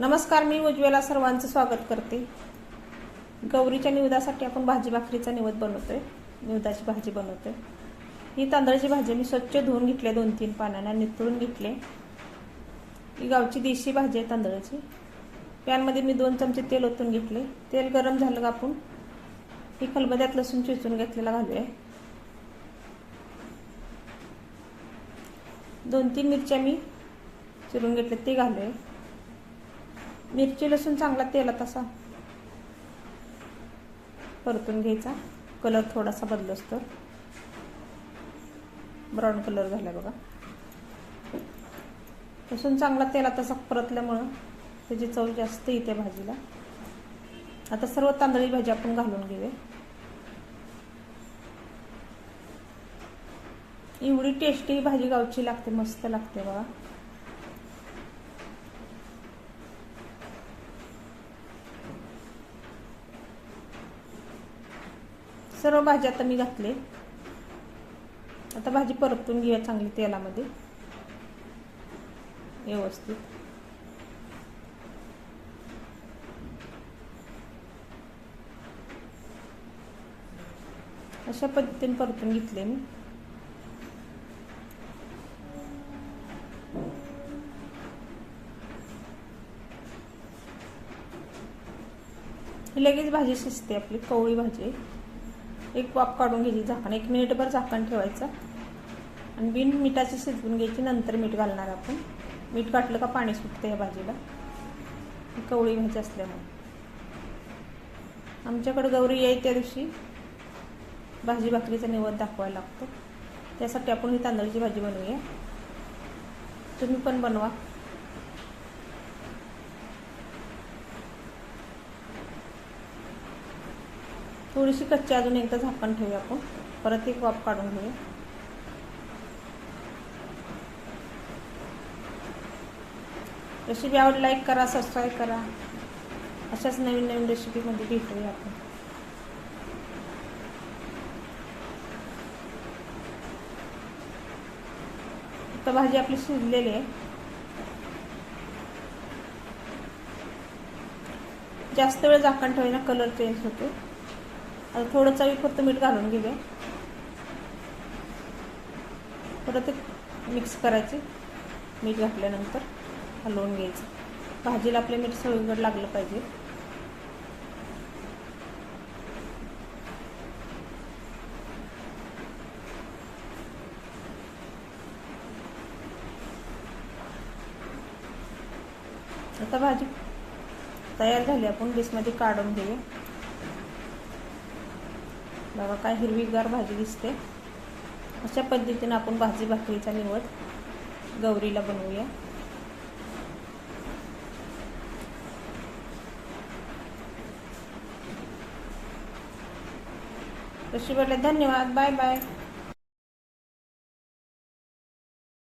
नमस्कार मी उज्ज्वला सर्वांचं स्वागत करते. गौरीच्या निवदासाठी आपण भाजी भाकरीचा निवद बनवतोय. निवदाची भाजी बनवतोय. ही तांदळाची भाजी मी स्वच्छ धुवून घेतली दोन तीन पानांना नितळून घेतले. ही गावची देशी भाजी आहे तांदळाची. पॅनमध्ये मी दोन चमचे तेल ओतून घेतले. तेल गरम झालं का आपण ही खलबद्यात लसूण चिचून घेतलेला घालूया. दोन तीन मिरच्या मी चिरून घेतले ते घालूया. मिरची लसूण चांगला तेलात असा परतून घ्यायचा. कलर थोडासा बदलस तर ब्राऊन कलर झाला बघा. लसूण चांगला तेलात असा परतल्यामुळं त्याची चव जास्त येते भाजीला. आता सर्व तांदळी भाजी आपण घालून घेऊया. एवढी टेस्टी भाजी गावची लागते मस्त लागते बघा. सर्व भाजी आता मी घातले. आता भाजी परतून घेऊया चांगली तेलामध्ये. व्यवस्थित. अशा पद्धतीने परतून घेतले मी. लगेच भाजी शिजते आपली कवळी भाजी. एक वाफ काढून घ्यायची झाकण. एक मिनिटभर झाकण ठेवायचं. आणि बिन मिठाची शिजवून घ्यायची नंतर मीठ घालणार आपण. मीठ घातलं का पाणी सुटतं या भाजीला. कवळी भाजी असल्यामुळे. आमच्याकडे गौरी याय त्या दिवशी भाजी भाकरीचा निवड दाखवायला लागतो. त्यासाठी आपण ही तांदळाची भाजी बनवूया. तुम्ही पण बनवा. थोडीशी कच्ची अजून एकदा झाकण ठेवूया आपण. परत एक वाफ काढून घेऊया. रेसिपी आवड लाईक करा सबस्क्राईब करा. अशाच नवीन नवीन रेसिपीमध्ये भेटूया आपण. आता भाजी आपली शिजलेली आहे. जास्त वेळ झाकण ठेवायला कलर चेंज होतो आता थोडं फक्त मीठ घालून घेऊया. परत ते मिक्स करायचे. मीठ घातल्यानंतर हलवून घ्यायचं. भाजीला आपले मीठ सगळीकडे लागलं पाहिजे. आता भाजी तयार झाली. आपण डिशमध्ये काढून घेऊया बघा काय हिरवीगार भाजी दिसते. अशा पद्धतीनं आपण भाजी भाकरीचा निवड गौरीला बनवूया. तशी रेसिपीला धन्यवाद. Bye bye.